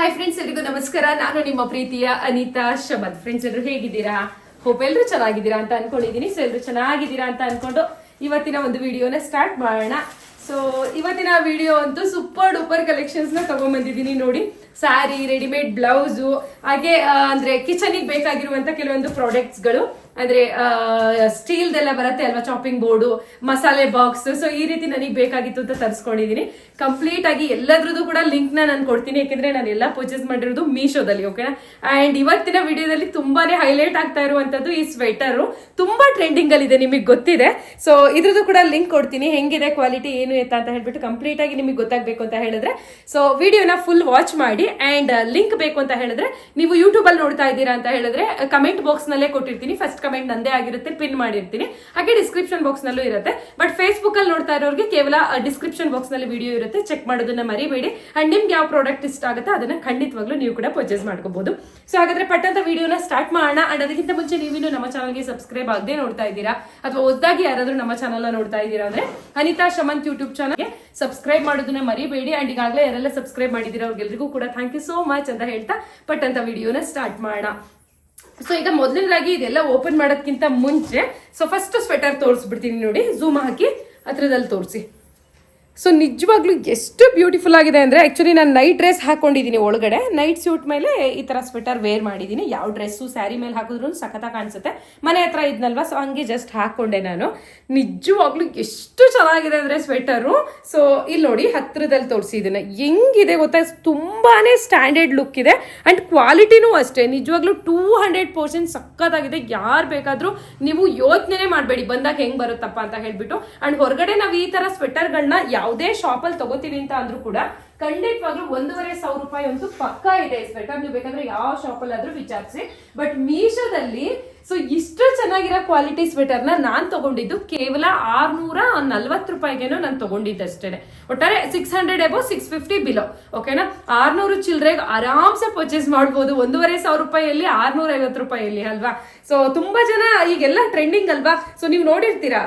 Hi friends ಎಲ್ರಿಗೂ ನಮಸ್ಕಾರ. ನಾನು ನಿಮ್ಮ ಪ್ರೀತಿಯ ಅನಿತಾ ಶಬದ್ ಫ್ರೆಂಡ್ಸ್ ಎಲ್ಲರೂ ಹೇಗಿದ್ದೀರಾ? ಹೋಪ್ ಎಲ್ಲರೂ ಚೆನ್ನಾಗಿದ್ದೀರಾ ಅಂತ ಅನ್ಕೊಂಡಿದ್ದೀನಿ. ಸೊ ಎಲ್ಲರೂ ಚೆನ್ನಾಗಿದ್ದೀರಾ ಅಂತ ಅನ್ಕೊಂಡು ಇವತ್ತಿನ ಒಂದು ವಿಡಿಯೋನ ಸ್ಟಾರ್ಟ್ ಮಾಡೋಣ. ಸೊ ಇವತ್ತಿನ ವಿಡಿಯೋ ಅಂತೂ ಸೂಪರ್ ಡೂಪರ್ ಕಲೆಕ್ಷನ್ಸ್ನ ತಗೊಂಡ್ಬಂದಿದ್ದೀನಿ ನೋಡಿ. ಸ್ಯಾರಿ ರೆಡಿಮೇಡ್ ಬ್ಲೌಸು ಹಾಗೆ ಅಂದರೆ ಕಿಚನಿಗೆ ಬೇಕಾಗಿರುವಂತ ಕೆಲವೊಂದು ಪ್ರಾಡಕ್ಟ್ಸ್ಗಳು. ಅಂದ್ರೆ ಸ್ಟೀಲ್ದೆಲ್ಲ ಬರುತ್ತೆ ಅಲ್ವಾ ಚಾಪಿಂಗ್ ಬೋರ್ಡು ಮಸಾಲೆ ಬಾಕ್ಸ್ ಸೊ ಈ ರೀತಿ ನನಗೆ ಬೇಕಾಗಿತ್ತು ಅಂತ ತರಿಸ್ಕೊಂಡಿದ್ದೀನಿ ಕಂಪ್ಲೀಟ್ ಆಗಿ ಎಲ್ಲದ್ರದ್ದು ಕೂಡ ಲಿಂಕ್ನ ನಾನು ಕೊಡ್ತೀನಿ, ಯಾಕಂದ್ರೆ ನಾನು ಎಲ್ಲ ಪರ್ಚೇಸ್ ಮಾಡಿರೋದು ಮೀಶೋದಲ್ಲಿ ಓಕೆನಾ ಅಂಡ್ ಇವತ್ತಿನ ವಿಡಿಯೋದಲ್ಲಿ ತುಂಬಾನೇ ಹೈಲೈಟ್ ಆಗ್ತಾ ಇರುವಂತದ್ದು ಈ ಸ್ವೆಟರ್ ತುಂಬಾ ಟ್ರೆಂಡಿಂಗ್ ಅಲ್ಲಿ ಇದೆ ನಿಮಗೆ ಗೊತ್ತಿದೆ. ಸೊ ಇದ್ರದ್ದು ಕೂಡ ಲಿಂಕ್ ಕೊಡ್ತೀನಿ, ಹೆಂಗಿದೆ ಕ್ವಾಲಿಟಿ ಏನು ಎತ್ತ ಅಂತ ಹೇಳ್ಬಿಟ್ಟು ಕಂಪ್ಲೀಟ್ ಆಗಿ ನಿಮಗೆ ಗೊತ್ತಾಗಬೇಕು ಅಂತ ಹೇಳಿದ್ರೆ. ಸೊ ವಿಡಿಯೋನ ಫುಲ್ ವಾಚ್ ಮಾಡಿ ಅಂಡ್ ಲಿಂಕ್ ಬೇಕು ಅಂತ ಹೇಳಿದ್ರೆ, ನೀವು ಯೂಟ್ಯೂಬ್ ಅಲ್ಲಿ ನೋಡ್ತಾ ಇದ್ದೀರಾ ಅಂತ ಹೇಳಿದ್ರೆ ಕಮೆಂಟ್ ಬಾಕ್ಸ್ ನಲ್ಲೇ ಕೊಟ್ಟಿರ್ತೀನಿ. ಫಸ್ಟ್ ಕಮೆಂಟ್ ನಂದೇ ಆಗಿರುತ್ತೆ ಪಿನ್ ಮಾಡಿರ್ತೀನಿ. ಹಾಗೆ ಡಿಸ್ಕ್ರಿಪ್ಷನ್ ಬಾಕ್ಸ್ ನಲ್ಲೂ ಇರುತ್ತೆ. ಬಟ್ ಫೇಸ್ಬುಕ್ ಅಲ್ಲಿ ನೋಡ್ತಾ ಇರೋರಿಗೆ ಕೇವಲ ಡಿಸ್ಕ್ರಿಪ್ಷನ್ ಬಾಕ್ಸ್ನಲ್ಲಿ ವಿಡಿಯೋ ಇರುತ್ತೆ. ಚೆಕ್ ಮಾಡೋದನ್ನ ಮರಿಬೇಡಿ. ಅಂಡ್ ನಿಮ್ಗೆ ಯಾವ ಪ್ರಾಡಕ್ಟ್ ಇಷ್ಟ ಆಗುತ್ತೆ ಅದನ್ನ ಖಂಡಿತವಾಗ್ಲೂ ನೀವು ಕೂಡ ಪರ್ಚೇಸ್ ಮಾಡ್ಕೋಬಹುದು ಸೊ ಹಾಗಾದ್ರೆ ಪಟ್ಟಂತ ವಿಡಿಯೋನ ಸ್ಟಾರ್ಟ್ ಮಾಡೋಣ. ಅಂಡ್ ಅದಕ್ಕಿಂತ ಮುಂಚೆ ನೀವಿನ್ನು ನಮ್ಮ ಚಾನಲ್ಗೆ ಸಬ್ಸ್ಕ್ರೈಬ್ ಆಗದೆ ನೋಡ್ತಾ ಇದ್ದೀರಾ? ಅಥವಾ ಹೊಸದಾಗಿ ಯಾರಾದ್ರೂ ನಮ್ಮ ಚಾನಲ್ ನೋಡ್ತಾ ಇದ್ದೀರಾ ಅಂದ್ರೆ ಅನಿತಾ ಶಮಂತ್ ಯೂಟ್ಯೂಬ್ ಚಾನಲ್ಗೆ ಸಬ್ಸ್ಕ್ರೈಬ್ ಮಾಡೋದನ್ನ ಮರಿಬೇಡಿ. ಅಂಡ್ ಈಗಾಗಲೇ ಯಾರೆಲ್ಲ ಸಬ್ಸ್ಕ್ರೈಬ್ ಮಾಡಿದ್ದೀರಾ ಅವ್ರಿಗೆಲ್ರಿಗೂ ಕೂಡ ಥ್ಯಾಂಕ್ ಯು ಸೋ ಮಚ್ ಅಂತ ಹೇಳ್ತಾ ಪಟ್ಟಂತ ವಿಡಿಯೋನ ಸ್ಟಾರ್ಟ್ ಮಾಡೋಣ. ಸೊ ಈಗ ಮೊದಲನೇದಾಗಿ ಇದೆಲ್ಲ ಓಪನ್ ಮಾಡೋದಕ್ಕಿಂತ ಮುಂಚೆ ಸೊ ಫಸ್ಟ್ ಸ್ವೆಟರ್ ತೋರಿಸ್ಬಿಡ್ತೀನಿ ನೋಡಿ ಝೂಮ್ ಹಾಕಿ, ಹತ್ರದಲ್ಲಿ ತೋರಿಸಿ. ಸೊ ನಿಜವಾಗ್ಲೂ ಎಷ್ಟು ಬ್ಯೂಟಿಫುಲ್ ಆಗಿದೆ ಅಂದರೆ ಆ್ಯಕ್ಚುಲಿ ನಾನು ನೈಟ್ ಡ್ರೆಸ್ ಹಾಕೊಂಡಿದ್ದೀನಿ ಒಳಗಡೆ. ನೈಟ್ ಸೂಟ್ ಮೇಲೆ ಈ ಥರ ಸ್ವೆಟರ್ ವೇರ್ ಮಾಡಿದ್ದೀನಿ. ಯಾವ ಡ್ರೆಸ್ಸು ಸ್ಯಾರಿ ಮೇಲೆ ಹಾಕಿದ್ರು ಸಖತ್ತಾಗಿ ಕಾಣಿಸುತ್ತೆ. ಮನೆ ಹತ್ರ ಇದ್ನಲ್ವಾ ಸೊ ಹಂಗೆ ಜಸ್ಟ್ ಹಾಕ್ಕೊಂಡೆ ನಾನು. ನಿಜವಾಗ್ಲೂ ಎಷ್ಟು ಚೆನ್ನಾಗಿದೆ ಅಂದರೆ ಸ್ವೆಟರು ಸೊ ಇಲ್ಲಿ ನೋಡಿ ಹತ್ತಿರದಲ್ಲಿ ತೋರಿಸಿದ್ದೀನಿ ಹೆಂಗಿದೆ ಗೊತ್ತಾ? ತುಂಬಾನೇ ಸ್ಟ್ಯಾಂಡರ್ಡ್ ಲುಕ್ ಇದೆ. ಅಂಡ್ ಕ್ವಾಲಿಟಿನೂ ಅಷ್ಟೇ. ನಿಜವಾಗ್ಲೂ ಟೂ ಹಂಡ್ರೆಡ್ ಪರ್ಸೆಂಟ್ ಸಕ್ಕತ್ತಾಗಿದೆ ಯಾರು ಬೇಕಾದರೂ ನೀವು ಯೋಚನೆ ಮಾಡಬೇಡಿ. ಬಂದಾಗ ಹೆಂಗೆ ಬರುತ್ತಪ್ಪ ಅಂತ ಹೇಳ್ಬಿಟ್ಟು. ಅಂಡ್ ಹೊರಗಡೆ ನಾವು ಈ ತರ ಸ್ವೆಟರ್ಗಳನ್ನ ಯಾವುದೇ ಶಾಪಲ್ಲಿ ತಗೋತೀವಿ ಅಂತ ಅಂದ್ರೂ ಕೂಡ ಖಂಡಿತವಾಗ್ಲೂ ಒಂದೂವರೆ ಸಾವಿರ ರೂಪಾಯಿ ಅಂತೂ ಪಕ್ಕಾ ಇದೆ ಸ್ವೆಟರ್ ನೀವು ಬೇಕಾದ್ರೆ ಯಾವ ಶಾಪಲ್ಲಿ ಆದ್ರೂ ವಿಚಾರಿಸಿ. ಬಟ್ ಮೀಶೋದಲ್ಲಿ ಸೊ ಇಷ್ಟು ಚೆನ್ನಾಗಿರೋ ಕ್ವಾಲಿಟಿ ಸ್ವೆಟರ್ನ ನಾನು ತಗೊಂಡಿದ್ದು ಕೇವಲ ಆರ್ನೂರ ನಲ್ವತ್ತು ರೂಪಾಯಿಗೇನೋ ನಾನು ತಗೊಂಡಿದ್ದೆ ಅಷ್ಟೇ ಒಟ್ಟಾರೆ six hundred above six fifty below ಓಕೆನಾ ಆರ್ನೂರು ಚಿಲ್ಲರೆಗೆ ಆರಾಮ್ಸೆ ಪರ್ಚೇಸ್ ಮಾಡ್ಬೋದು. ಒಂದೂವರೆ ಸಾವಿರ ರೂಪಾಯಿಯಲ್ಲಿ ಆರ್ನೂರ ಐವತ್ತು ರೂಪಾಯಿಯಲ್ಲಿ, ಅಲ್ವಾ? ಸೊ ತುಂಬಾ ಜನ ಈಗೆಲ್ಲ ಟ್ರೆಂಡಿಂಗ್ ಅಲ್ವಾ? ಸೊ ನೀವು ನೋಡಿರ್ತೀರಾ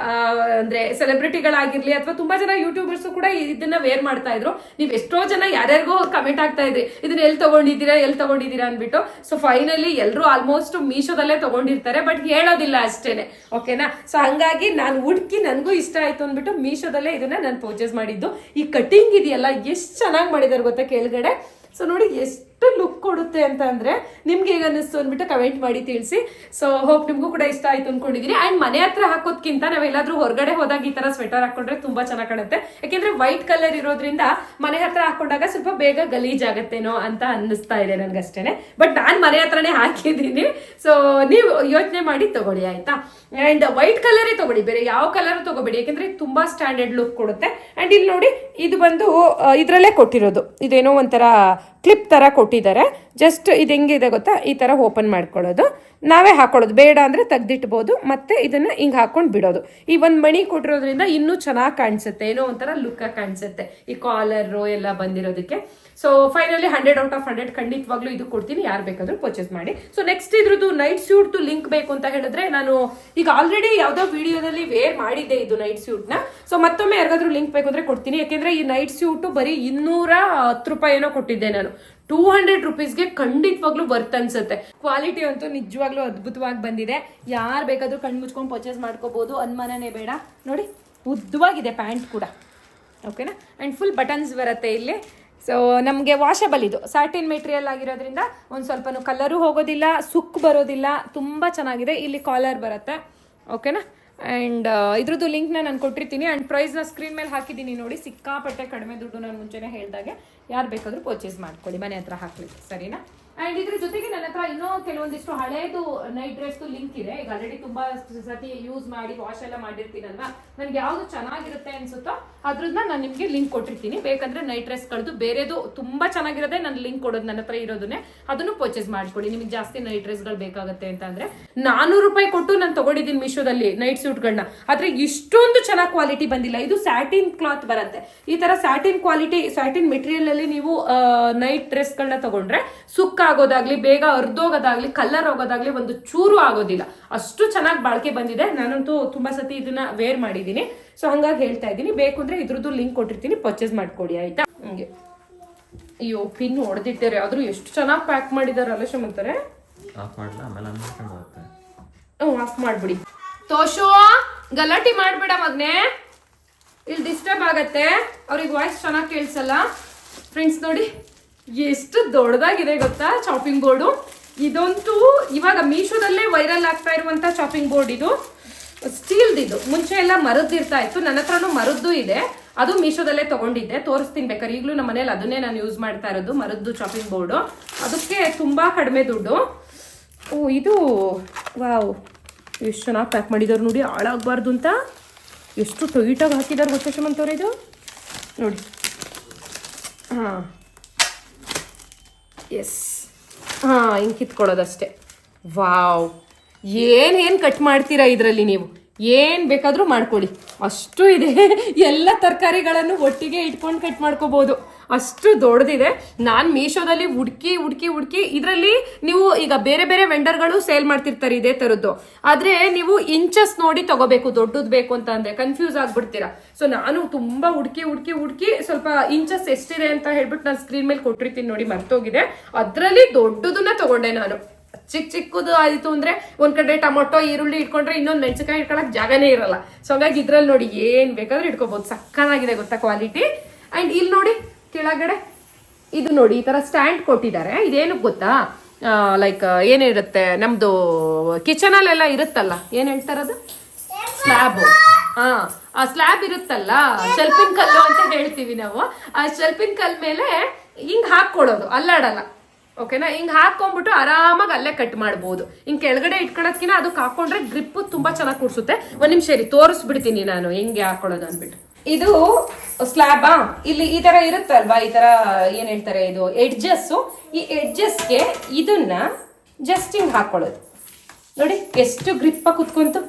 ಅಂದ್ರೆ ಸೆಲೆಬ್ರಿಟಿಗಳಾಗಿರ್ಲಿ ಅಥವಾ ತುಂಬಾ ಜನ ಯೂಟ್ಯೂಬರ್ಸ್ ಕೂಡ ಇದನ್ನ ವೇರ್ ಮಾಡ್ತಾ ಇದ್ರು. ನೀವು ಎಷ್ಟೋ ಜನ ಯಾರ್ಯಾರಿಗೋ ಕಮೆಂಟ್ ಆಗ್ತಾ ಇದ್ರಿ. ಇದನ್ನ ಎಲ್ಲಿ ತಗೊಂಡಿದ್ದೀರಾ ಎಲ್ಲಿ ತಗೊಂಡಿದ್ದೀರಾ ಅನ್ಬಿಟ್ಟು ಸೊ ಫೈನಲಿ ಎಲ್ಲರೂ ಆಲ್ಮೋಸ್ಟ್ ಮೀಶೋದಲ್ಲೇ ತಗೊಂಡಿರ್ತಾರೆ. ಬಟ್ ಹೇಳೋದಿಲ್ಲ ಅಷ್ಟೇನೆ. ಓಕೆನಾ ಸೊ ಹಂಗಾಗಿ ನಾನು ಹುಡುಕಿ ನನಗೂ ಇಷ್ಟ ಆಯ್ತು ಅಂದ್ಬಿಟ್ಟು ಮೀಶೋದಲ್ಲೇ ಇದನ್ನ ನಾನು ಪರ್ಚೇಸ್ ಮಾಡಿದ್ದು. ಈ ಕಟಿಂಗ್ ಇದೆಯಲ್ಲ, ಎಷ್ಟು ಚೆನ್ನಾಗಿ ಮಾಡಿದಾರೆ ಗೊತ್ತಾ ಕೆಳಗಡೆ? ಸೊ ನೋಡಿ, ಎಷ್ಟು ಲುಕ್ ಕೊಡುತ್ತೆ ಅಂತ ಅಂದ್ರೆ ನಿಮ್ಗೆ ಹೇಗೆ ಅನ್ನಿಸ್ತು ಅಂದ್ಬಿಟ್ಟು ಕಮೆಂಟ್ ಮಾಡಿ ತಿಳಿಸಿ. ಸೊ ಹೋಪ್ ನಿಮ್ಗೂ ಕೂಡ ಇಷ್ಟ ಆಯ್ತು ಅನ್ಕೊಂಡಿದೀನಿ. ಆ್ಯಂಡ್ ಮನೆ ಹತ್ರ ಹಾಕೋದ್ಕಿಂತ ನಾವೆಲ್ಲಾದ್ರೂ ಹೊರಗಡೆ ಹೋದಾಗ ಈ ತರ ಸ್ವೆಟರ್ ಹಾಕೊಂಡ್ರೆ ತುಂಬಾ ಚೆನ್ನಾಗಿ ಕಾಣುತ್ತೆ. ಯಾಕೆಂದ್ರೆ ವೈಟ್ ಕಲರ್ ಇರೋದ್ರಿಂದ ಮನೆ ಹತ್ರ ಹಾಕೊಂಡಾಗ ಸ್ವಲ್ಪ ಬೇಗ ಗಲೀಜ್ ಆಗತ್ತೇನೋ ಅಂತ ಅನ್ನಿಸ್ತಾ ಇದೆ ನನ್ಗಷ್ಟೇನೆ. ಬಟ್ ನಾನ್ ಮನೆ ಹತ್ರನೇ ಹಾಕಿದ್ದೀನಿ. ಸೊ ನೀವು ಯೋಚನೆ ಮಾಡಿ ತಗೊಳ್ಳಿ, ಆಯ್ತಾ? ಅಂಡ್ ವೈಟ್ ಕಲರೇ ತಗೊಳ್ಳಿ. ಬೇರೆ ಯಾವ ಕಲರ್ ತಗೋಬೇಡಿ. ಯಾಕಂದ್ರೆ ತುಂಬಾ ಸ್ಟ್ಯಾಂಡರ್ಡ್ ಲುಕ್ ಕೊಡುತ್ತೆ. ಅಂಡ್ ಇಲ್ಲಿ ನೋಡಿ, ಇದು ಬಂದು ಇದ್ರಲ್ಲೇ ಕೊಟ್ಟಿರೋದು. ಇದೇನೋ ಒಂಥರ ಕ್ಲಿಪ್ ಥರ ಕೊಟ್ಟಿದ್ದಾರೆ. ಜಸ್ಟ್ ಇದು ಹೆಂಗಿದೆ ಗೊತ್ತಾ? ಈ ಥರ ಓಪನ್ ಮಾಡ್ಕೊಳ್ಳೋದು. ನಾವೇ ಹಾಕೊಳ್ಳೋದು. ಬೇಡ ಅಂದರೆ ತೆಗ್ದಿಟ್ಬೋದು. ಮತ್ತು ಇದನ್ನು ಹಿಂಗೆ ಹಾಕ್ಕೊಂಡು ಬಿಡೋದು. ಈ ಒಂದು ಮಣಿ ಕೊಟ್ಟಿರೋದ್ರಿಂದ ಇನ್ನೂ ಚೆನ್ನಾಗಿ ಕಾಣಿಸುತ್ತೆ. ಏನೋ ಒಂಥರ ಲುಕ್ ಕಾಣಿಸುತ್ತೆ. ಈ ಕಾಲರ್ ಎಲ್ಲ ಬಂದಿರೋದಕ್ಕೆ. So finally hundred out of hundred ಖಂಡಿತವಾಗ್ಲೂ ಇದು ಕೊಡ್ತೀನಿ. ಯಾರು ಬೇಕಾದರೂ ಪರ್ಚೇಸ್ ಮಾಡಿ. ಸೊ ನೆಕ್ಸ್ಟ್ ಇದ್ರದ್ದು ನೈಟ್ ಸ್ಯೂಟ್ದು ಲಿಂಕ್ ಬೇಕು ಅಂತ ಹೇಳಿದ್ರೆ ನಾನು ಈಗ ಆಲ್ರೆಡಿ ಯಾವುದೋ ವಿಡಿಯೋದಲ್ಲಿ ವೇರ್ ಮಾಡಿದ್ದೆ ಇದು ನೈಟ್ ಸ್ಯೂಟ್ನ ಸೊ ಮತ್ತೊಮ್ಮೆ ಯಾರಿಗಾದ್ರೂ ಲಿಂಕ್ ಬೇಕು ಅಂದರೆ ಕೊಡ್ತೀನಿ. ಯಾಕೆಂದರೆ ಈ ನೈಟ್ ಸ್ಯೂಟು ಬರೀ ಇನ್ನೂರ ಹತ್ತು ರೂಪಾಯಿ ಏನೋ ಕೊಟ್ಟಿದ್ದೆ ನಾನು. ಟೂ ಹಂಡ್ರೆಡ್ ರುಪೀಸ್ಗೆ ಖಂಡಿತವಾಗ್ಲೂ ವರ್ತ್ ಅನ್ಸುತ್ತೆ. ಕ್ವಾಲಿಟಿ ಅಂತೂ ನಿಜವಾಗ್ಲೂ ಅದ್ಭುತವಾಗಿ ಬಂದಿದೆ. ಯಾರು ಬೇಕಾದರೂ ಕಣ್ಣು ಮುಚ್ಕೊಂಡು ಪರ್ಚೇಸ್ ಮಾಡ್ಕೋಬೋದು. ಅನುಮಾನನೇ ಬೇಡ. ನೋಡಿ, ಉದ್ದವಾಗಿದೆ ಪ್ಯಾಂಟ್ ಕೂಡ. ಓಕೆನಾ ಆ್ಯಂಡ್ ಫುಲ್ ಬಟನ್ಸ್ ಬರುತ್ತೆ ಇಲ್ಲಿ. ಸೊ ನಮಗೆ ವಾಷಬಲ್ ಇದು. ಸ್ಯಾಟಿನ್ ಮೆಟೀರಿಯಲ್ ಆಗಿರೋದ್ರಿಂದ ಒಂದು ಸ್ವಲ್ಪ ಕಲರು ಹೋಗೋದಿಲ್ಲ ಸುಕ್ ಬರೋದಿಲ್ಲ. ತುಂಬ ಚೆನ್ನಾಗಿದೆ. ಇಲ್ಲಿ ಕಾಲರ್ ಬರುತ್ತೆ. ಓಕೆನಾ ಆ್ಯಂಡ್ ಇದ್ರದ್ದು ಲಿಂಕ್ನ ನಾನು ಕೊಟ್ಟಿರ್ತೀನಿ. ಆ್ಯಂಡ್ ಪ್ರೈಸ್ನ ಸ್ಕ್ರೀನ್ ಮೇಲೆ ಹಾಕಿದ್ದೀನಿ ನೋಡಿ. ಸಿಕ್ಕಾಪಟ್ಟೆ ಕಡಿಮೆ ದುಡ್ಡು ನಾನು ಮುಂಚೆನೇ ಹೇಳಿದಾಗೆ. ಯಾರು ಬೇಕಾದರೂ ಪರ್ಚೇಸ್ ಮಾಡ್ಕೊಳ್ಳಿ. ಮನೆ ಹತ್ರ ಹಾಕ್ಲಿಕ್ಕೆ. ಸರಿನಾ? ಆ್ಯಂಡ್ ಇದ್ರ ಜೊತೆಗೆ ನನ್ನ ಹತ್ರ ಇನ್ನೂ ಕೆಲವೊಂದಿಷ್ಟು ಹಳೇದು ನೈಟ್ ಡ್ರೆಸ್ ಲಿಂಕ್ ಇದೆ. ಈಗ ಆಲ್ರೆಡಿ ತುಂಬಾ ಸತಿ ಯೂಸ್ ಮಾಡಿ ವಾಶ್ ಎಲ್ಲ ಮಾಡಿರ್ತೀನಲ್ವಾ? ನನ್ಗೆ ಯಾವ್ದು ಚೆನ್ನಾಗಿರುತ್ತೆ ಅನ್ಸುತ್ತೋ ಅದ್ರನ್ನ ನಾನು ನಿಮಗೆ ಲಿಂಕ್ ಕೊಟ್ಟಿರ್ತೀನಿ. ಬೇಕಂದ್ರೆ ನೈಟ್ ಡ್ರೆಸ್ ಕಳೆದು ಬೇರೆದು ತುಂಬಾ ಚೆನ್ನಾಗಿರೋದೇ ನಾನು ಲಿಂಕ್ ಕೊಡೋದು ನನ್ನ ಹತ್ರ ಇರೋದನ್ನೇ. ಅದನ್ನು ಪರ್ಚೇಸ್ ಮಾಡ್ಕೊಳ್ಳಿ. ನಿಮ್ಗೆ ಜಾಸ್ತಿ ನೈಟ್ ಡ್ರೆಸ್ಗಳು ಬೇಕಾಗುತ್ತೆ ಅಂತ ಅಂದ್ರೆ ನಾನೂರು ರೂಪಾಯಿ ಕೊಟ್ಟು ನಾನು ತಗೊಂಡಿದ್ದೀನಿ ಮೀಶೋದಲ್ಲಿ ನೈಟ್ ಸೂಟ್ಗಳನ್ನ ಆದ್ರೆ ಇಷ್ಟೊಂದು ಚೆನ್ನಾಗಿ ಕ್ವಾಲಿಟಿ ಬಂದಿಲ್ಲ. ಇದು ಸ್ಯಾಟಿನ್ ಕ್ಲಾತ್ ಬರುತ್ತೆ. ಈ ತರ ಸ್ಯಾಟಿನ್ ಕ್ವಾಲಿಟಿ ಸ್ಯಾಟಿನ್ ಮೆಟೀರಿಯಲ್ ಅಲ್ಲಿ ನೀವು ನೈಟ್ ಡ್ರೆಸ್ಗಳನ್ನ ತಗೊಂಡ್ರೆ ಸುಕ್ಕ ಆಗೋದಾಗ್ಲಿ ಬೇಗ ಅರ್ಧೋಗೋದಾಗ್ಲಿ ಕಲರ್ ಹೋಗೋದಾಗ್ಲಿ ಒಂದು ಚೂರು ಆಗೋದಿಲ್ಲ. ಅಷ್ಟು ಚೆನ್ನಾಗಿ ಬಾಳಿಕೆ ಬಂದಿದೆ. ನಾನಂತೂ ತುಂಬಾ ಸತಿ ಇದನ್ನ ವೇರ್ ಮಾಡಿದ್ದೀನಿ ಸೊ ಹಂಗಾಗಿ ಹೇಳ್ತಾ ಇದ್ದೀನಿ. ಬೇಕು ಅಂದ್ರೆ ಇದ್ರದ್ದು ಲಿಂಕ್ ಕೊಟ್ಟಿರ್ತೀನಿ. ಪರ್ಚೇಸ್ ಮಾಡ್ಕೊಡಿ ಆಯ್ತಾ? ಹಂಗೆ. ಅಯ್ಯೋ ಪಿನ್ ಹೊಡೆದಿಟ್ಟಾರೆ ಆದ್ರೂ ಎಷ್ಟು ಚೆನ್ನಾಗಿ ಪ್ಯಾಕ್ ಆನ್ ಮಾಡ್ಕೊಂಡು ಹೋಗುತ್ತೆ. ಹ್ಞೂ ಆಫ್ ಮಾಡ್ಬಿಡಿ. ತೋಶೋ ಗಲಾಟೆ ಮಾಡ್ಬೇಡ ಮಗ್ನೆ. ಇಲ್ಲಿ ಡಿಸ್ಟರ್ಬ್ ಆಗತ್ತೆ. ಅವ್ರಿಗೆ ವಾಯ್ಸ್ ಚೆನ್ನಾಗಿ ಕೇಳಿಸಲ್ಲ. ಫ್ರೆಂಡ್ಸ್ ನೋಡಿ. ಎಷ್ಟು ದೊಡ್ಡದಾಗಿದೆ ಗೊತ್ತಾ ಚಾಪಿಂಗ್ ಬೋರ್ಡು ಇದಂತೂ ಇವಾಗ ಮೀಶೋದಲ್ಲೇ ವೈರಲ್ ಆಗ್ತಾ ಇರುವಂತ ಚಾಪಿಂಗ್ ಬೋರ್ಡ್ ಇದು. ಸ್ಟೀಲ್ದಿದ್ದು ಮುಂಚೆ ಎಲ್ಲ ಮರದ್ದಿರ್ತಾ ಇತ್ತು. ನನ್ನ ಹತ್ರನೂ ಮರದ್ದು ಇದೆ. ಅದು ಮೀಶೋದಲ್ಲೇ ತಗೊಂಡಿದ್ದೆ. ತೋರಿಸ್ತೀನಿ ಬೇಕಾದ್ರೆ. ಈಗಲೂ ನಮ್ಮ ಮನೇಲಿ ಅದನ್ನೇ ನಾನು ಯೂಸ್ ಮಾಡ್ತಾ ಇರೋದು, ಮರದ್ದು ಚಾಪಿಂಗ್ ಬೋರ್ಡು ಅದಕ್ಕೆ ತುಂಬ ಕಡಿಮೆ ದುಡ್ಡು. ಓ, ಇದು, ವಾವ್. ಎಷ್ಟು ಚೆನ್ನಾಗಿ ಪ್ಯಾಕ್ ಮಾಡಿದ್ದಾರೆ ನೋಡಿ. ಹಾಳಾಗಬಾರ್ದು ಅಂತ. ಎಷ್ಟು ಟೊಯ್ಟಾಗಿ ಹಾಕಿದ್ದಾರೆ ಗೊತ್ತಾ ಇದು. ನೋಡಿ. ಹಾಂ. ಎಸ್ ಹಾಂ ಹಿಂಗೆ ಕಿತ್ಕೊಳ್ಳೋದಷ್ಟೇ. ವಾವ್ ಏನೇನು ಕಟ್ ಮಾಡ್ತೀರಾ ಇದರಲ್ಲಿ ನೀವು? ಏನು ಬೇಕಾದರೂ ಮಾಡ್ಕೊಳ್ಳಿ. ಅಷ್ಟು ಇದೆ. ಎಲ್ಲ ತರಕಾರಿಗಳನ್ನು ಒಟ್ಟಿಗೆ ಇಟ್ಕೊಂಡು ಕಟ್ ಮಾಡ್ಕೋಬೋದು. ಅಷ್ಟು ದೊಡ್ಡದಿದೆ. ನಾನು ಮೀಶೋದಲ್ಲಿ ಹುಡ್ಕಿ ಹುಡ್ಕಿ ಹುಡ್ಕಿ ಇದರಲ್ಲಿ ನೀವು ಈಗ ಬೇರೆ ಬೇರೆ ವೆಂಡರ್ಗಳು ಸೇಲ್ ಮಾಡ್ತಿರ್ತಾರೆ ಇದೇ ಥರದ್ದು ಆದರೆ ನೀವು ಇಂಚಸ್ ನೋಡಿ ತಗೋಬೇಕು, ದೊಡ್ಡದು ಬೇಕು ಅಂತ ಅಂದರೆ ಕನ್ಫ್ಯೂಸ್ ಆಗ್ಬಿಡ್ತೀರಾ. ಸೊ ನಾನು ತುಂಬ ಹುಡ್ಕಿ ಹುಡ್ಕಿ ಹುಡ್ಕಿ ಸ್ವಲ್ಪ ಇಂಚಸ್ ಎಷ್ಟಿದೆ ಅಂತ ಹೇಳ್ಬಿಟ್ಟು ನಾನು ಸ್ಕ್ರೀನ್ ಮೇಲೆ ಕೊಟ್ಟಿರ್ತೀನಿ ನೋಡಿ, ಮರ್ತೋಗಿದೆ. ಅದರಲ್ಲಿ ದೊಡ್ಡದನ್ನ ತಗೊಂಡೆ ನಾನು. ಚಿಕ್ಕ ಚಿಕ್ಕದು ಆಯಿತು ಅಂದ್ರೆ ಒಂದ್ ಕಡೆ ಟೊಮೊಟೊ, ಈರುಳ್ಳಿ ಇಟ್ಕೊಂಡ್ರೆ ಇನ್ನೊಂದು ಮೆಣಸಿನಕಾಯಿ ಇಟ್ಕೊಳಕ್ ಜಾಗನೇ ಇರಲ್ಲ. ಸೊ ಹಂಗಾಗಿ ಇದ್ರಲ್ಲಿ ನೋಡಿ ಏನ್ ಬೇಕಾದ್ರೂ ಇಟ್ಕೋಬಹುದು ಸಕ್ಕತ್ತಾಗಿದೆ ಗೊತ್ತಾ ಕ್ವಾಲಿಟಿ ಅಂಡ್ ಇಲ್ಲಿ ನೋಡಿ ಕೆಳಗಡೆ ಇದು ನೋಡಿ, ಈ ತರ ಸ್ಟ್ಯಾಂಡ್ ಕೊಟ್ಟಿದ್ದಾರೆ. ಇದೇನು ಗೊತ್ತಾ? ಲೈಕ್ ಏನಿರುತ್ತೆ ನಮ್ದು ಕಿಚನ್ ಅಲ್ಲೆಲ್ಲ ಇರುತ್ತಲ್ಲ, ಏನ್ ಹೇಳ್ತಾರದು ಸ್ಲ್ಯಾಬ್ ಹಾ, ಆ ಸ್ಲ್ಯಾಬ್ ಇರುತ್ತಲ್ಲ ಶೆಲ್ಪಿನ ಕಲ್ಲು ಅಂತ ಹೇಳ್ತೀವಿ ನಾವು. ಆ ಶೆಲ್ಪಿನ ಕಲ್ ಮೇಲೆ ಹಿಂಗ್ ಹಾಕೊಳ್ಳೋದು ಅಲ್ಲಾಡಲ್ಲ. ಓಕೆನಾ ಹಿಂಗ್ ಹಾಕೊಂಡ್ಬಿಟ್ಟು ಆರಾಮಾಗಿ ಅಲ್ಲೇ ಕಟ್ ಮಾಡ್ಬೋದು. ಹಿಂಗ್ ಕೆಳಗಡೆ ಇಟ್ಕೊಳದ್ಕಿನ ಅದಕ್ಕೆ ಹಾಕೊಂಡ್ರೆ ಗ್ರಿಪ್ ತುಂಬಾ ಚೆನ್ನಾಗಿ ಕೂಡ್ಸುತ್ತೆ ಒಂದ್ ನಿಮಿಷ ರೀ ತೋರಿಸ್ಬಿಡ್ತೀನಿ ನಾನು, ಹೆಂಗೆ ಹಾಕೊಳ್ಳೋದು ಅಂದ್ಬಿಟ್ಟು. ಇದು ಸ್ಲ್ಯಾಬಾ ಇಲ್ಲಿ ಈ ತರ ಇರುತ್ತಲ್ವಾ ಈ ತರ, ಏನ್ ಹೇಳ್ತಾರೆ ಇದು ಎಡ್ಜಸ್ ಈ ಎಡ್ಜಸ್ಗೆ ಇದನ್ನ ಜಸ್ಟ್ ಹಿಂಗ್ ಹಾಕೊಳ್ಳೋದು. ನೋಡಿ, ಎಷ್ಟು ಗ್ರಿಪ್ಪ ಕುತ್ಕೊಂತು.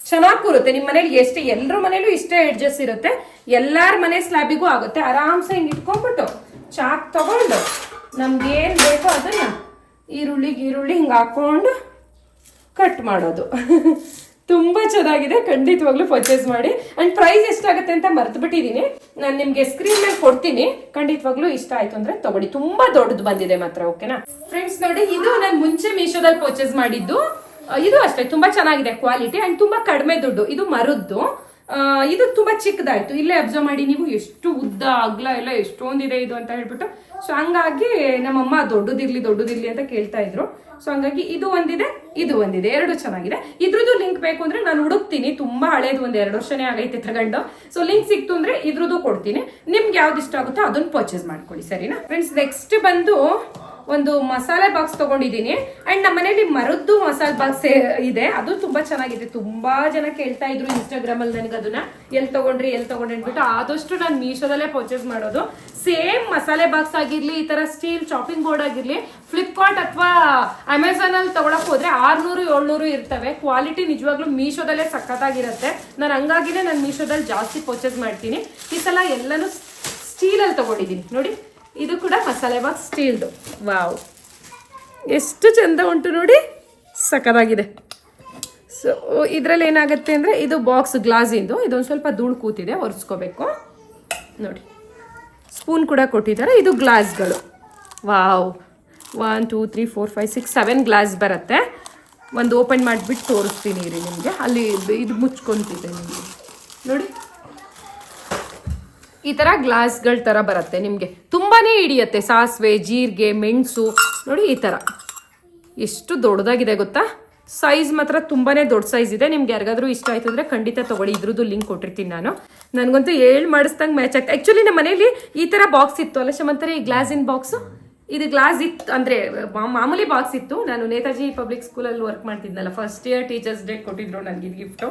ಚೆನ್ನಾಗಿ ಕೂರುತ್ತೆ. ನಿಮ್ಮ ಮನೇಲಿ ಎಷ್ಟು ಎಲ್ಲರ ಮನೇಲೂ ಇಷ್ಟೇ ಎಡ್ಜಸ್ ಇರುತ್ತೆ. ಎಲ್ಲಾರ ಮನೆ ಸ್ಲ್ಯಾಬಿಗೂ ಆಗುತ್ತೆ. ಆರಾಮ್ಸೆ ಹಿಂಗೆ ಇಟ್ಕೊಂಡ್ಬಿಟ್ಟು ಚಾಕ್ ತಗೊಂಡು ನಮ್ಗೆ ಏನ್ ಬೇಕೋ ಅದನ್ನ ಈರುಳ್ಳಿಗೆ ಈರುಳ್ಳಿ ಹಿಂಗೆ ಹಾಕೊಂಡು ಕಟ್ ಮಾಡೋದು. ತುಂಬಾ ಚೆನ್ನಾಗಿದೆ. ಖಂಡಿತವಾಗ್ಲೂ ಪರ್ಚೇಸ್ ಮಾಡಿ. ಅಂಡ್ ಪ್ರೈಸ್ ಎಷ್ಟಾಗುತ್ತೆ ಅಂತ ಮರ್ತು ಬಿಟ್ಟಿದ್ದೀನಿ ನಾನು ನಿಮ್ಗೆ ಸ್ಕ್ರೀನ್ ಮೇಲೆ ಕೊಡ್ತೀನಿ. ಖಂಡಿತವಾಗ್ಲೂ ಇಷ್ಟ ಆಯ್ತು ಅಂದ್ರೆ ತಗೊಳ್ಳಿ. ತುಂಬಾ ದೊಡ್ಡದು ಬಂದಿದೆ ಮಾತ್ರ ಓಕೆನಾ ಫ್ರೆಂಡ್ಸ್ ನೋಡಿ, ಇದು ನಾನು ಮುಂಚೆ ಮೀಶೋದಲ್ಲಿ ಪರ್ಚೇಸ್ ಮಾಡಿದ್ದು. ಇದು ಅಷ್ಟೇ. ತುಂಬಾ ಚೆನ್ನಾಗಿದೆ ಕ್ವಾಲಿಟಿ ಅಂಡ್ ತುಂಬಾ ಕಡಿಮೆ ದುಡ್ಡು. ಇದು ಮರದ್ದು. ಇದು ತುಂಬಾ ಚಿಕ್ಕದಾಯ್ತು. ಇಲ್ಲೇ ಅಬ್ಸರ್ವ್ ಮಾಡಿ ನೀವು ಎಷ್ಟು ಉದ್ದ, ಅಗ್ಲ ಎಲ್ಲ ಎಷ್ಟೊಂದಿದೆ ಇದು ಅಂತ ಹೇಳ್ಬಿಟ್ಟು. ಸೊ ಹಂಗಾಗಿ ನಮ್ಮಮ್ಮ ದೊಡ್ಡದಿರ್ಲಿ ದೊಡ್ಡದಿರ್ಲಿ ಅಂತ ಕೇಳ್ತಾ ಇದ್ರು. ಸೊ ಹಂಗಾಗಿ ಇದು ಒಂದಿದೆ ಇದು ಒಂದಿದೆ, ಎರಡು ಚೆನ್ನಾಗಿದೆ. ಇದ್ರದ್ದು ಲಿಂಕ್ ಬೇಕು ಅಂದ್ರೆ ನಾನು ಹುಡುಕ್ತೀನಿ. ತುಂಬಾ ಹಳೇದು ಒಂದ್ ಎರಡು ವರ್ಷನೇ ಆಗೈತೆ ತಗೊಂಡು. ಸೊ ಲಿಂಕ್ ಸಿಕ್ತು ಅಂದ್ರೆ ಇದ್ರದ್ದು ಕೊಡ್ತೀನಿ. ನಿಮ್ಗೆ ಯಾವ್ದು ಇಷ್ಟ ಆಗುತ್ತೋ ಅದನ್ನ ಪರ್ಚೇಸ್ ಮಾಡ್ಕೊಳ್ಳಿ, ಸರಿನಾ? ಫ್ರೆಂಡ್ಸ್ ನೆಕ್ಸ್ಟ್ ಬಂದು ಒಂದು ಮಸಾಲೆ ಬಾಕ್ಸ್ ತಗೊಂಡಿದ್ದೀನಿ. ಅಂಡ್ ನಮ್ಮ ಮನೇಲಿ ಮರದ್ದು ಮಸಾಲೆ ಬಾಕ್ಸ್ ಇದೆ. ಅದು ತುಂಬಾ ಚೆನ್ನಾಗಿದೆ. ತುಂಬಾ ಜನ ಕೇಳ್ತಾ ಇದ್ರು ಇನ್ಸ್ಟಾಗ್ರಾಮ್ ಅಲ್ಲಿ ನನಗೆ ಅದನ್ನ. ಎಲ್ಲಿ ತಗೊಂಡ್ರಿ ಎಲ್ಲಿ ತಗೊಂಡ್ರಿ ಅಂದ್ಬಿಟ್ಟು ಆದಷ್ಟು ನಾನು ಮೀಶೋದಲ್ಲೇ ಪರ್ಚೇಸ್ ಮಾಡೋದು. ಸೇಮ್ ಮಸಾಲೆ ಬಾಕ್ಸ್ ಆಗಿರ್ಲಿ, ಈ ತರ ಸ್ಟೀಲ್ ಚಾಪಿಂಗ್ ಬೋರ್ಡ್ ಆಗಿರ್ಲಿ ಫ್ಲಿಪ್ಕಾರ್ಟ್ ಅಥವಾ ಅಮೆಝಾನ್ ಅಲ್ಲಿ ತಗೊಳಕ್ ಹೋದ್ರೆ ಆರ್ನೂರು, ಏಳ್ನೂರು ಇರ್ತವೆ. ಕ್ವಾಲಿಟಿ ನಿಜವಾಗ್ಲೂ ಮೀಶೋದಲ್ಲೇ ಸಖತ್ತಾಗಿರುತ್ತೆ. ನಾನು ಹಂಗಾಗಿನೇ ನಾನು ಮೀಶೋದಲ್ಲಿ ಜಾಸ್ತಿ ಪರ್ಚೇಸ್ ಮಾಡ್ತೀನಿ. ಈ ಸಲ ಎಲ್ಲನೂ ಸ್ಟೀಲಲ್ಲಿ ತಗೊಂಡಿದ್ದೀನಿ. ನೋಡಿ. ಇದು ಕೂಡ ಮಸಾಲೆ ಬಾಕ್ಸ್ ಸ್ಟೀಲ್ದು. ವಾವ್. ಎಷ್ಟು ಚೆಂದ ಉಂಟು ನೋಡಿ. ಸಖತ್ತಾಗಿದೆ. ಸೊ ಇದರಲ್ಲಿ ಏನಾಗುತ್ತೆ ಅಂದರೆ ಇದು ಬಾಕ್ಸ್ ಗ್ಲಾಸಿಂದು. ಇದೊಂದು ಸ್ವಲ್ಪ ಧೂಳು ಕೂತಿದೆ, ಒರೆಸ್ಕೋಬೇಕು. ನೋಡಿ. ಸ್ಪೂನ್ ಕೂಡ ಕೊಟ್ಟಿದ್ದಾರೆ. ಇದು ಗ್ಲಾಸ್ಗಳು. Wow. One two three four five six seven glass ಬರುತ್ತೆ. ಒಂದು ಓಪನ್ ಮಾಡಿಬಿಟ್ಟು ತೋರಿಸ್ತೀನಿ ರೀ ನಿಮಗೆ. ಅಲ್ಲಿ ಇದು ಮುಚ್ಕೊತಿದ್ದೆ ನಿಮಗೆ. ನೋಡಿ. ಈ ತರ ಗ್ಲಾಸ್ಗಳ ತರ ಬರುತ್ತೆ ನಿಮಗೆ. ತುಂಬಾನೇ ಹಿಡಿಯುತ್ತೆ ಸಾಸಿವೆ, ಜೀರಿಗೆ, ಮೆಣಸು. ನೋಡಿ ಈ ತರ. ಎಷ್ಟು ದೊಡ್ಡದಾಗಿದೆ ಗೊತ್ತಾ? ಸೈಜ್ ಮಾತ್ರ ತುಂಬಾನೇ ದೊಡ್ಡ ಸೈಜ್ ಇದೆ. ನಿಮ್ಗೆ ಯಾರಿಗಾದ್ರೂ ಇಷ್ಟ ಆಯ್ತು ಅಂದ್ರೆ ಖಂಡಿತ ತಗೊಳ್ಳಿ. ಇದ್ರದ್ದು ಲಿಂಕ್ ಕೊಟ್ಟಿರ್ತೀನಿ ನಾನು. ನನಗಂತೂ ಏಳ್ ಮಾಡಿಸ್ದಂಗೆ ಮ್ಯಾಚ್ ಆಗ್ತದೆ ಆಕ್ಚುಲಿ ನಮ್ಮ ಮನೇಲಿ ಈ ತರ ಬಾಕ್ಸ್ ಇತ್ತು. ಅಲ್ಲ ಶಮಂತರ, ಈ ಗ್ಲಾಸಿನ ಬಾಕ್ಸ್ ಇದು ಗ್ಲಾಸ್ ಇತ್ತು ಅಂದ್ರೆ ಮಾಮೂಲಿ ಬಾಕ್ಸ್ ಇತ್ತು. ನಾನು ನೇತಾಜಿ ಪಬ್ಲಿಕ್ ಸ್ಕೂಲಲ್ಲಿ ವರ್ಕ್ ಮಾಡ್ತಿದ್ನಲ್ಲ. ಫಸ್ಟ್ ಇಯರ್ ಟೀಚರ್ಸ್ ಡೇ ಕೊಟ್ಟಿದ್ರು ನನಗೆ ಗಿಫ್ಟು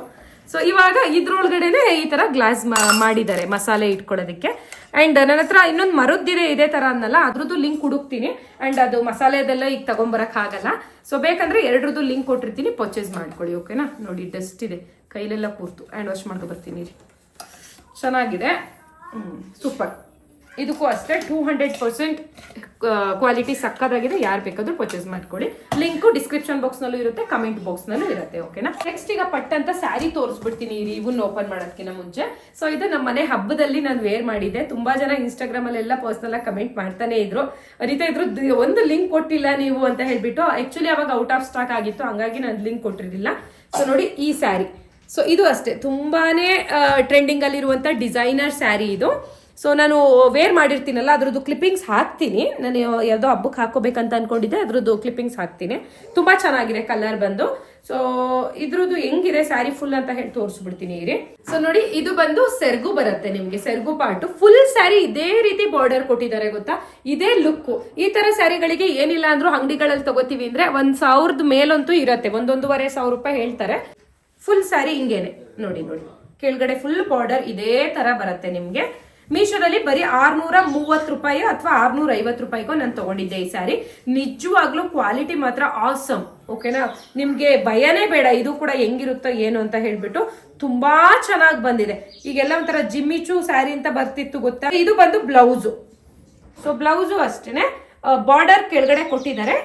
ಸೊ ಇವಾಗ ಇದ್ರೊಳಗಡೆನೆ ಈ ತರ ಗ್ಲಾಸ್ ಮಾಡಿದ್ದಾರೆ ಮಸಾಲೆ ಇಟ್ಕೊಳ್ಳೋದಕ್ಕೆ ಅಂಡ್ ನನ್ನ ಹತ್ರ ಇನ್ನೊಂದು ಮರದ್ದಿದೆ ಇದೇ ತರ ಅನ್ನಲ್ಲ, ಅದ್ರದ್ದು ಲಿಂಕ್ ಹುಡುಕ್ತೀನಿ. ಅಂಡ್ ಅದು ಮಸಾಲೆದೆಲ್ಲ ಈಗ ತಗೊಂಬರಕ್ ಆಗಲ್ಲ ಸೊ ಬೇಕಂದ್ರೆ ಎರಡರದ್ದು ಲಿಂಕ್ ಕೊಟ್ಟಿರ್ತೀನಿ ಪರ್ಚೇಸ್ ಮಾಡ್ಕೊಳ್ಳಿ ಓಕೆನಾ ನೋಡಿ ಡಸ್ಟ್ ಇದೆ. ಕೈಲೆಲ್ಲ ಕೂರ್ತು ಹ್ಯಾಂಡ್ ವಾಶ್ ಮಾಡ್ಕೊ ಬರ್ತೀನಿ ಚೆನ್ನಾಗಿದೆ. ಸೂಪರ್ ಇದಕ್ಕೂ ಅಷ್ಟೇ ಟೂ ಹಂಡ್ರೆಡ್ ಪರ್ಸೆಂಟ್ ಕ್ವಾಲಿಟಿ ಸಕ್ಕದಾಗಿದೆ. ಯಾರು ಬೇಕಾದ್ರೂ ಪರ್ಚೇಸ್ ಮಾಡ್ಕೊಳ್ಳಿ. ಲಿಂಕು ಡಿಸ್ಕ್ರಿಪ್ಷನ್ ಬಾಕ್ಸ್ನಲ್ಲೂ ಇರುತ್ತೆ ಕಮೆಂಟ್ ಬಾಕ್ಸ್ನಲ್ಲೂ ಇರುತ್ತೆ ಓಕೆನಾ ನೆಕ್ಸ್ಟ್ ಈಗ ಪಟ್ ಅಂತ ಸ್ಯಾರಿ ತೋರಿಸ್ಬಿಡ್ತೀನಿ ಇವನ್ನ ಓಪನ್ ಮಾಡೋದಕ್ಕಿಂತ ಮುಂಚೆ. ಸೊ ಇದು ನಮ್ಮ ಮನೆ ಹಬ್ಬದಲ್ಲಿ ನಾನು ವೇರ್ ಮಾಡಿದ್ದೆ. ತುಂಬಾ ಜನ ಇನ್ಸ್ಟಾಗ್ರಾಮಲ್ಲೆಲ್ಲ ಪರ್ಸನಲ್ ಆಗಿ ಕಮೆಂಟ್ ಮಾಡ್ತಾನೆ ಇದ್ರು. ಅನಿತಾ ಇದ್ರು ಒಂದು ಲಿಂಕ್ ಕೊಟ್ಟಿಲ್ಲ ನೀವು, ಅಂತ ಹೇಳ್ಬಿಟ್ಟು. ಆಕ್ಚುಲಿ ಅವಾಗ ಔಟ್ ಆಫ್ ಸ್ಟಾಕ್ ಆಗಿತ್ತು. ಹಂಗಾಗಿ ನಾನು ಲಿಂಕ್ ಕೊಟ್ಟಿರಲಿಲ್ಲ. ಸೊ ನೋಡಿ ಈ ಸ್ಯಾರಿ ಸೊ ಇದು ಅಷ್ಟೇ. ತುಂಬಾನೇ ಟ್ರೆಂಡಿಂಗ್ ಅಲ್ಲಿರುವಂತ ಡಿಸೈನರ್ ಸ್ಯಾರಿ ಇದು. ಸೊ ನಾನು ವೇರ್ ಮಾಡಿರ್ತೀನಲ್ಲ, ಅದ್ರದ್ದು ಕ್ಲಿಪ್ಪಿಂಗ್ಸ್ ಹಾಕ್ತೀನಿ. ನಾನು ಯಾವುದೋ ಹಬ್ಬಕ್ಕೆ ಹಾಕೋಬೇಕಂತ ಅನ್ಕೊಂಡಿದ್ದೆ, ಅದ್ರದ್ದು ಕ್ಲಿಪ್ಪಿಂಗ್ಸ್ ಹಾಕ್ತೀನಿ. ತುಂಬಾ ಚೆನ್ನಾಗಿದೆ ಕಲರ್ ಬಂದು. ಸೊ ಇದ್ರದ್ದು ಹೆಂಗಿದೆ ಸ್ಯಾರಿ ಫುಲ್ ಅಂತ ಹೇಳಿ ತೋರಿಸ್ಬಿಡ್ತೀನಿ ಇರಿ. ಸೊ ನೋಡಿ, ಇದು ಬಂದು ಸೆರ್ಗು ಬರುತ್ತೆ ನಿಮಗೆ, ಸೆರ್ಗು ಪಾರ್ಟ್ ಫುಲ್ ಸ್ಯಾರಿ ಇದೇ ರೀತಿ ಬಾರ್ಡರ್ ಕೊಟ್ಟಿದ್ದಾರೆ ಗೊತ್ತಾ? ಇದೇ ಲುಕ್ ಈ ತರ ಸ್ಯಾರಿಗಳಿಗೆ ಏನಿಲ್ಲ ಅಂದ್ರೂ ಅಂಗಡಿಗಳಲ್ಲಿ ತಗೋತೀವಿ ಅಂದ್ರೆ ಒಂದ್ ಸಾವಿರದ ಮೇಲಂತೂ ಇರುತ್ತೆ, ಒಂದೊಂದೂವರೆ ಸಾವಿರ ರೂಪಾಯಿ ಹೇಳ್ತಾರೆ. ಫುಲ್ ಸ್ಯಾರಿ ಹಿಂಗೇನೆ. ನೋಡಿ ನೋಡಿ. ಕೆಳಗಡೆ ಫುಲ್ ಬಾರ್ಡರ್ ಇದೇ ತರ ಬರುತ್ತೆ ನಿಮ್ಗೆ. ಮೀಶೋದಲ್ಲಿ ಬರೀ ಆರ್ನೂರ ಮೂವತ್ತು ರೂಪಾಯಿ ಅಥವಾ ಆರ್ನೂರ ಐವತ್ತು ರೂಪಾಯಿಗೋ ನಾನು ತಗೊಂಡಿದ್ದೆ ಈ ಸ್ಯಾರಿ. ನಿಜವಾಗ್ಲೂ ಕ್ವಾಲಿಟಿ ಮಾತ್ರ ಆಸಮ್ ಓಕೆನಾ ನಿಮಗೆ ಭಯನೇ ಬೇಡ, ಇದು ಕೂಡ ಹೆಂಗಿರುತ್ತೋ ಏನು ಅಂತ ಹೇಳ್ಬಿಟ್ಟು ತುಂಬಾ ಚೆನ್ನಾಗಿ ಬಂದಿದೆ. ಈಗೆಲ್ಲ ಒಂಥರ ಜಿಮ್ಮಿಚು ಸ್ಯಾರಿ ಅಂತ ಬರ್ತಿತ್ತು ಗೊತ್ತಾ? ಇದು ಬಂದು ಬ್ಲೌಸು. ಸೊ ಬ್ಲೌಸು ಅಷ್ಟೇನೆ. ಬಾರ್ಡರ್ ಕೆಳಗಡೆ ಕೊಟ್ಟಿದ್ದಾರೆ.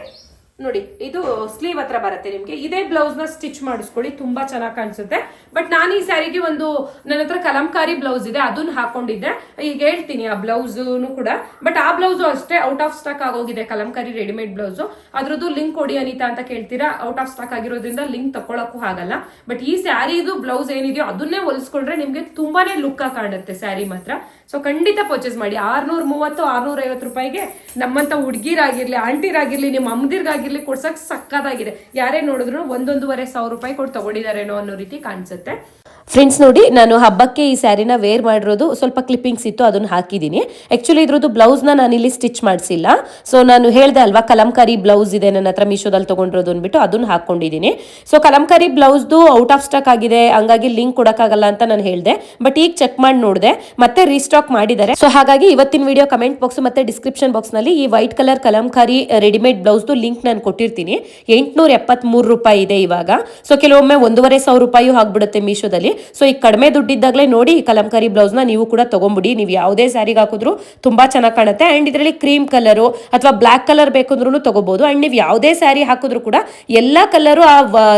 ನೋಡಿ, ಇದು ಸ್ಲೀವ್ ಹತ್ರ ಬರುತ್ತೆ ನಿಮ್ಗೆ. ಇದೇ ಬ್ಲೌಸ್ನ ಸ್ಟಿಚ್ ಮಾಡಿಸ್ಕೊಳ್ಳಿ, ತುಂಬಾ ಚೆನ್ನಾಗಿ ಕಾಣಿಸುತ್ತೆ. ಬಟ್ ನಾನು ಈ ಸ್ಯಾರಿಗೆ ಒಂದು, ನನ್ನ ಹತ್ರ ಕಲಂಕಾರಿ ಬ್ಲೌಸ್ ಇದೆ ಅದನ್ನ ಹಾಕೊಂಡಿದ್ದೆ. ಈಗ ಹೇಳ್ತೀನಿ, ಆ ಬ್ಲೌಸ್ ಕೂಡ. ಬಟ್ ಆ ಬ್ಲೌಸು ಅಷ್ಟೇ ಔಟ್ ಆಫ್ ಸ್ಟಾಕ್ ಆಗೋಗಿದೆ, ಕಲಂಕಾರಿ ರೆಡಿಮೇಡ್ ಬ್ಲೌಸು ಅದ್ರದ್ದು ಲಿಂಕ್ ಕೊಡಿ ಅನಿತಾ ಅಂತ ಕೇಳ್ತೀರಾ? ಔಟ್ ಆಫ್ ಸ್ಟಾಕ್ ಆಗಿರೋದ್ರಿಂದ ಲಿಂಕ್ ತಗೊಳಕ್ಕೂ ಆಗಲ್ಲ. ಬಟ್ ಈ ಸ್ಯಾರಿದು ಬ್ಲೌಸ್ ಏನಿದೆಯೋ ಅದನ್ನೇ ಹೊಲಿಸ್ಕೊಂಡ್ರೆ ನಿಮ್ಗೆ ತುಂಬಾನೇ ಲುಕ್ ಕಾಣುತ್ತೆ ಸ್ಯಾರಿ ಮಾತ್ರ. ಸೊ ಖಂಡಿತ ಪರ್ಚೇಸ್ ಮಾಡಿ. ಆರ್ನೂರ ಮೂವತ್ತು ಆರ್ನೂರ ಐವತ್ತು ರೂಪಾಯಿಗೆ ನಮ್ಮಂತ ಹುಡ್ಗಿರಾಗಿರ್ಲಿ, ಆಂಟಿರಾಗಿರ್ಲಿ ನಿಮ್ಮ ಅಮ್ಮದಿರ್ಗಾಗಿರ್ಲಿ ಕೊಡ್ಸಕ್ ಸಕ್ಕದಾಗಿದೆ ಯಾರೇ ನೋಡಿದ್ರು ಒಂದೊಂದೂವರೆ ಸಾವಿರ ರೂಪಾಯಿ ಕೊಟ್ಟು ತಗೊಂಡಿದಾರೇನೋ ಅನ್ನೋ ರೀತಿ ಕಾಣಿಸುತ್ತೆ. ಫ್ರೆಂಡ್ಸ್ ನೋಡಿ, ನಾನು ಹಬ್ಬಕ್ಕೆ ಈ ಸ್ಯಾರಿನ ವೇರ್ ಮಾಡಿರೋದು ಸ್ವಲ್ಪ ಕ್ಲಿಪ್ಪಿಂಗ್ಸ್ ಇತ್ತು, ಅದನ್ನು ಹಾಕಿದ್ದೀನಿ. ಆ್ಯಕ್ಚುಲಿ ಇದ್ರದ್ದು ಬ್ಲೌಸ್ನ ನಾನು ಇಲ್ಲಿ ಸ್ಟಿಚ್ ಮಾಡಿಸಿಲ್ಲ. ಸೊ ನಾನು ಹೇಳ್ದೆ ಅಲ್ವಾ, ಕಲಂಕಾರಿ ಬ್ಲೌಸ್ ಇದೆ, ನನ್ನ ಹತ್ರ ಮೀಶೋದಲ್ಲಿ ತೊಗೊಂಡಿರೋದು ಅಂದ್ಬಿಟ್ಟು ಅದನ್ನು ಹಾಕ್ಕೊಂಡಿದ್ದೀನಿ ಸೊ ಕಲಂಕಾರಿ ಬ್ಲೌಸ್ದು ಔಟ್ ಆಫ್ ಸ್ಟಾಕ್ ಆಗಿದೆ, ಹಂಗಾಗಿ ಲಿಂಕ್ ಕೊಡೋಕ್ಕಾಗಲ್ಲ ಅಂತ ನಾನು ಹೇಳಿದೆ. ಬಟ್ ಈಗ ಚೆಕ್ ಮಾಡಿ ನೋಡಿದೆ, ಮತ್ತೆ ರೀಸ್ಟಾಕ್ ಮಾಡಿದ್ದಾರೆ. ಸೊ ಹಾಗಾಗಿ ಇವತ್ತಿನ ವಿಡಿಯೋ ಕಮೆಂಟ್ ಬಾಕ್ಸ್ ಮತ್ತೆ ಡಿಸ್ಕ್ರಿಪ್ಷನ್ ಬಾಕ್ಸ್ನಲ್ಲಿ ಈ ವೈಟ್ ಕಲರ್ ಕಲಂಕಾರಿ ರೆಡಿಮೇಡ್ ಬ್ಲೌಸ್ದು ಲಿಂಕ್ ನಾನು ಕೊಟ್ಟಿರ್ತೀನಿ. ಎಂಟುನೂರ ಎಪ್ಪತ್ಮೂರು ರೂಪಾಯಿ ಇದೆ ಇವಾಗ. ಸೊ ಕೆಲವೊಮ್ಮೆ ಒಂದೂವರೆ ಸಾವಿರ ರೂಪಾಯಿ ಆಗ್ಬಿಡುತ್ತೆ ಮೀಶೋದಲ್ಲಿ. ಸೊ ಈಗ ಕಡಿಮೆ ದುಡ್ಡಿದ್ದಾಗಲೇ ನೋಡಿ ಈ ಕಲಂಕಾರಿ ಬ್ಲೌಸ್ನ ನೀವು ಕೂಡ ತೊಗೊಂಬಿಡಿ. ನೀವು ಯಾವುದೇ ಸ್ಯಾರಿಗೆ ಹಾಕಿದ್ರು ತುಂಬಾ ಚೆನ್ನಾಗಿ ಕಾಣುತ್ತೆ. ಅಂಡ್ ಇದರಲ್ಲಿ ಕ್ರೀಮ್ ಕಲರು ಅಥವಾ ಬ್ಲ್ಯಾಕ್ ಕಲರ್ ಬೇಕಂದ್ರೂ ತೊಗೋಬೋದು. ಅಂಡ್ ನೀವು ಯಾವುದೇ ಸ್ಯಾರಿ ಹಾಕಿದ್ರು ಕೂಡ ಎಲ್ಲ ಕಲರು ಆ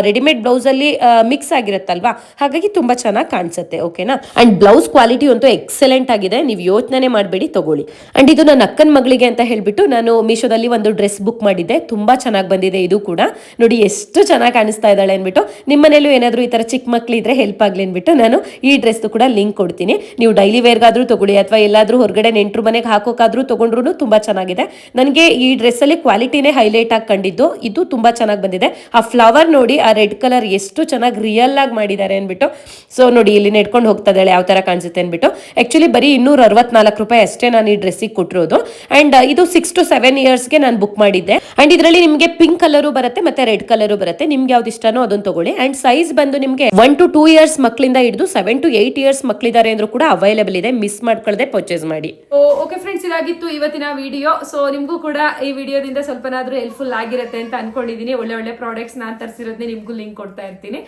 ರೆಡಿಮೇಡ್ ಬ್ಲೌಸ್ ಅಲ್ಲಿ ಮಿಕ್ಸ್ ಆಗಿರುತ್ತಲ್ವಾ? ಹಾಗಾಗಿ ತುಂಬಾ ಚೆನ್ನಾಗಿ ಕಾಣಿಸುತ್ತೆ ಓಕೆನಾ ಅಂಡ್ ಬ್ಲೌಸ್ ಕ್ವಾಲಿಟಿ ಅಂತೂ ಎಕ್ಸಲೆಂಟ್ ಆಗಿದೆ. ನೀವು ಯೋಚನೆ ಮಾಡಬೇಡಿ, ತಗೊಳ್ಳಿ. ಅಂಡ್ ಇದು ನನ್ನ ಅಕ್ಕನ ಮಗಳಿಗೆ ಅಂತ ಹೇಳಿಬಿಟ್ಟು ನಾನು ಮೀಶೋದಲ್ಲಿ ಒಂದು ಡ್ರೆಸ್ ಬುಕ್ ಮಾಡಿದ್ದೆ. ತುಂಬಾ ಚೆನ್ನಾಗಿ ಬಂದಿದೆ ಇದು ಕೂಡ. ನೋಡಿ, ಎಷ್ಟು ಚೆನ್ನಾಗಿ ಕಾಣಿಸ್ತಾ ಇದ್ದಾಳೆ ಅಂದ್ಬಿಟ್ಟು ನಿಮ್ಮನೇಲೂ ಏನಾದರೂ ಈ ತರ ಚಿಕ್ಕ ಮಕ್ಕಳಿದ್ರೆ ಹೆಲ್ಪ್ ಆಗಲಿ ಅಂದ್ಬಿಟ್ಟು ನಾನು ಈ ಡ್ರೆಸ್ ಕೂಡ ಲಿಂಕ್ ಕೊಡ್ತೀನಿ. ನೀವು ಡೈಲಿ ವೇರ್ಗಾದ್ರೂ ತಗೊಳ್ಳಿ ಅಥವಾ ಎಲ್ಲಾದ್ರೂ ಹೊರಗಡೆ ನೆಂಟರು ಮನೆಗೆ ಹಾಕೋಕಾದ್ರೂ ತಗೊಂಡ್ರು ತುಂಬಾ ಚೆನ್ನಾಗಿದೆ. ನನಗೆ ಈ ಡ್ರೆಸ್ ಅಲ್ಲಿ ಕ್ವಾಲಿಟಿನೇ ಹೈಲೈಟ್ ಆಗಿ ಕಂಡಿದ್ದು, ಇದು ತುಂಬಾ ಚೆನ್ನಾಗಿ ಬಂದಿದೆ. ಆ ಫ್ಲವರ್ ನೋಡಿ, ಆ ರೆಡ್ ಕಲರ್ ಎಷ್ಟು ಚೆನ್ನಾಗಿ ರಿಯಲ್ ಆಗಿ ಮಾಡಿದ್ದಾರೆ ಅಂದ್ಬಿಟ್ಟು. ಸೊ ನೋಡಿ, ಇಲ್ಲಿ ನೆಡ್ಕೊಂಡು ಹೋಗ್ತಾ ಇದ್ದಾಳೆ, ಯಾವ ತರ ಕಾಣಿಸುತ್ತೆ ಅಂದ್ಬಿಟ್ಟು. ಆ್ಯಕ್ಚುಲಿ ಬರೀ ಇನ್ನೂರ ಅರವತ್ನಾಲ್ಕು ರೂಪಾಯಿ ಅಷ್ಟೇ ನಾನು ಈ ಡ್ರೆಸ್ಸಿಗೆ ಕೊಟ್ಟಿರೋದು. ಅಂಡ್ ಇದು ಸಿಕ್ಸ್ ಟು ಸೆವೆನ್ ಇಯರ್ಸ್ಗೆ ನಾನು ಬುಕ್ ಮಾಡಿದ್ದೆ. ಅಂಡ್ ಇದರಲ್ಲಿ ನಿಮಗೆ ಪಿಂಕ್ ಕಲರು ಬರುತ್ತೆ, ಮತ್ತೆ ರೆಡ್ ಕಲರು ಬರುತ್ತೆ. ನಿಮ್ಗೆ ಯಾವ್ದು ಇಷ್ಟನೋ ಅದನ್ನು ತಗೊಳ್ಳಿ. ಅಂಡ್ ಸೈಜ್ ಬಂದು ನಿಮಗೆ ಒನ್ ಟು ಟೂ ಇಯರ್ಸ್ ಮಕ್ಕಳಿಂದ ಹಿಡಿದು ಸೆವೆನ್ ಟು ಏಟ್ ಇಯರ್ಸ್ ಮಕ್ಕಳಿದ್ದಾರೆ ಅಂದ್ರೂ ಕೂಡ ಅವೈಲೇಬಲ್ ಇದೆ. ಮಿಸ್ ಮಾಡ್ಕೊಳ್ಳದೆ ಪರ್ಚೇಸ್ ಮಾಡಿ. ಓಕೆ ಫ್ರೆಂಡ್ಸ್ ಇದಾಗಿತ್ತು ಇವತ್ತಿನ ವಿಡಿಯೋ ಸೊ ನಿಮಗೂ ಕೂಡ ಈ ವಿಡಿಯೋದಿಂದ ಸ್ವಲ್ಪನಾದ್ರೂ ಹೆಲ್ಪ್ಫುಲ್ ಆಗಿರುತ್ತೆ ಅಂತ ಅನ್ಕೊಂಡಿದ್ದೀನಿ ಒಳ್ಳೆ ಒಳ್ಳೆ ಪ್ರಾಡಕ್ಟ್ಸ್ ನಾನು ತರಿಸಿರೋದನ್ನೇ ನಿಮಗೂ ಲಿಂಕ್ ಕೊಡ್ತಾ ಇರ್ತೀನಿ.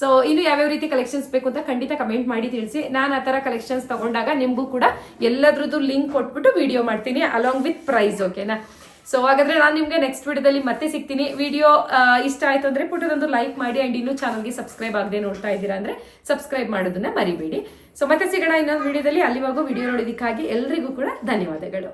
ಸೊ ಇನ್ನು ಯಾವ್ಯಾವ ರೀತಿ ಕಲೆಕ್ಷನ್ಸ್ ಬೇಕು ಅಂತ ಖಂಡಿತ ಕಮೆಂಟ್ ಮಾಡಿ ತಿಳಿಸಿ. ನಾನು ಆ ಥರ ಕಲೆಕ್ಷನ್ಸ್ ತಗೊಂಡಾಗ ನಿಮಗೂ ಕೂಡ ಎಲ್ಲದ್ರದ್ದು ಲಿಂಕ್ ಕೊಟ್ಬಿಟ್ಟು ವಿಡಿಯೋ ಮಾಡ್ತೀನಿ ಅಲಾಂಗ್ ವಿತ್ ಪ್ರೈಸ್ ಓಕೆನಾ ಸೊ ಹಾಗಾದ್ರೆ ನಾನು ನಿಮ್ಗೆ ನೆಕ್ಸ್ಟ್ ವಿಡಿಯೋದಲ್ಲಿ ಮತ್ತೆ ಸಿಗ್ತೀನಿ. ವಿಡಿಯೋ ಇಷ್ಟ ಆಯ್ತು ಅಂದ್ರೆ ಪುಟ್ಟದೊಂದು ಲೈಕ್ ಮಾಡಿ ಅಂಡ್ ಇನ್ನು ಚಾನಲ್ಗೆ ಸಬ್ಸ್ಕ್ರೈಬ್ ಆಗದೆ ನೋಡ್ತಾ ಇದ್ದೀರಾ ಅಂದ್ರೆ ಸಬ್ಸ್ಕ್ರೈಬ್ ಮಾಡೋದನ್ನ ಮರಿಬೇಡಿ. ಸೊ ಮತ್ತೆ ಸಿಗೋಣ ಇನ್ನೊಂದು ವಿಡಿಯೋದಲ್ಲಿ. ಅಲ್ಲಿವರೆಗೂ ವಿಡಿಯೋ ನೋಡೋದಕ್ಕಾಗಿ ಎಲ್ರಿಗೂ ಕೂಡ ಧನ್ಯವಾದಗಳು.